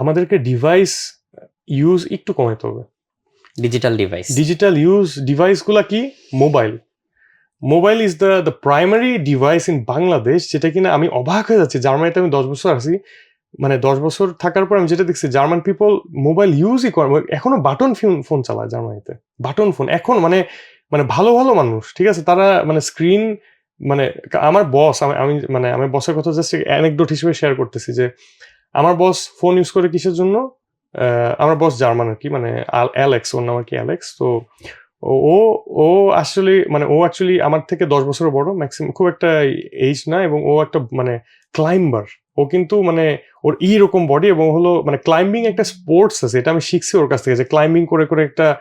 আমাদেরকে device use একটু কমাতে হবে। ডিজিটাল ডিভাইস ডিজিটাল ইউজ ডিভাইসগুলো কি? Mobile mobile is the the primary device in Bangladesh যেটা কিনা আমি অবাক হয়ে যাচ্ছি। জার্মানিতে আমি দশ বছর আছি। মানে দশ বছর থাকার পর আমি যেটা দেখছি জার্মান পিপল মোবাইল ইউজই করে এখনও বাটন ফোন ফোন চালায় জার্মানিতে বাটন ফোন এখন মানে মানে ভালো ভালো মানুষ ঠিক আছে? তারা মানে স্ক্রিন মানে আমার বস আমি আমি মানে আমার বসের কথা জাস্ট অ্যানেকডোট হিসেবে শেয়ার করতেছি যে আমার বস ফোন ইউজ করে কিসের জন্য? আমার বস জার্মান আর কি? মানে অ্যালেক্স, ওর নাম আর কি অ্যালেক্স। তো ও, ও- আসলে মানে ও অ্যাকচুয়ালি আমার থেকে দশ বছর বড় ম্যাক্সিমাম খুব একটা এইজ না এবং ও একটা মানে ক্লাইম্বার ও কিন্তু মানে ওর ই রকম বডি এবং হলো মানে ক্লাইম্বিং একটা স্পোর্টস আছে, এটা আমি শিখছি ওর কাছ থেকে যে ক্লাইম্বিং করে করে একটা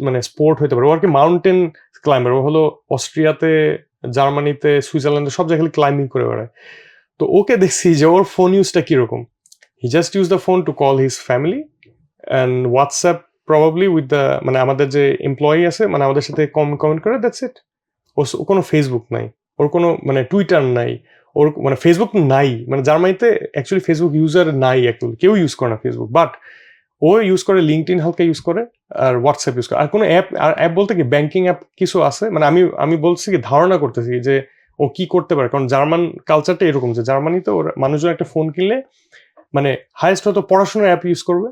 মানে স্পোর্ট হতে পারে। ও আর কি মাউন্টেন ক্লাইম্বার ও হলো অস্ট্রিয়াতে, জার্মানিতে, সুইজারল্যান্ডে সব জায়গায় ক্লাইম্বিং করে বেড়ায়। তো ওকে দেখছি যে ওর ফোন ইউজটা কীরকম। He just use the phone to call his family and WhatsApp probably with the মানে আমাদের যে এমপ্লয়ি আছে মানে আমাদের সাথে কম কমেন্ট করে দ্যাটস ইট ওর কোনো ফেসবুক নাই, ওর কোনো মানে টুইটার নাই, ওর মানে ফেসবুক নাই মানে জার্মানিতে অ্যাকচুয়ালি ফেসবুক ইউজার নাই অ্যাকচুয়ালি কেউ ইউজ করে না ফেসবুক বাট ও ইউজ করে লিঙ্কড ইন হালকা ইউজ করে, আর হোয়াটসঅ্যাপ ইউজ করে, আর কোনো অ্যাপ আর অ্যাপ বলতে কি ব্যাঙ্কিং অ্যাপ কিছু আছে মানে আমি আমি বলছি কি, ধারণা করতেছি যে ও কি করতে পারে, কারণ জার্মান কালচারটা এরকম যে, জার্মানিতে ওর মানুষজন একটা ফোন কিনলে মানে হায়েস্ট হয়তো পড়াশোনার অ্যাপ ইউজ করবে।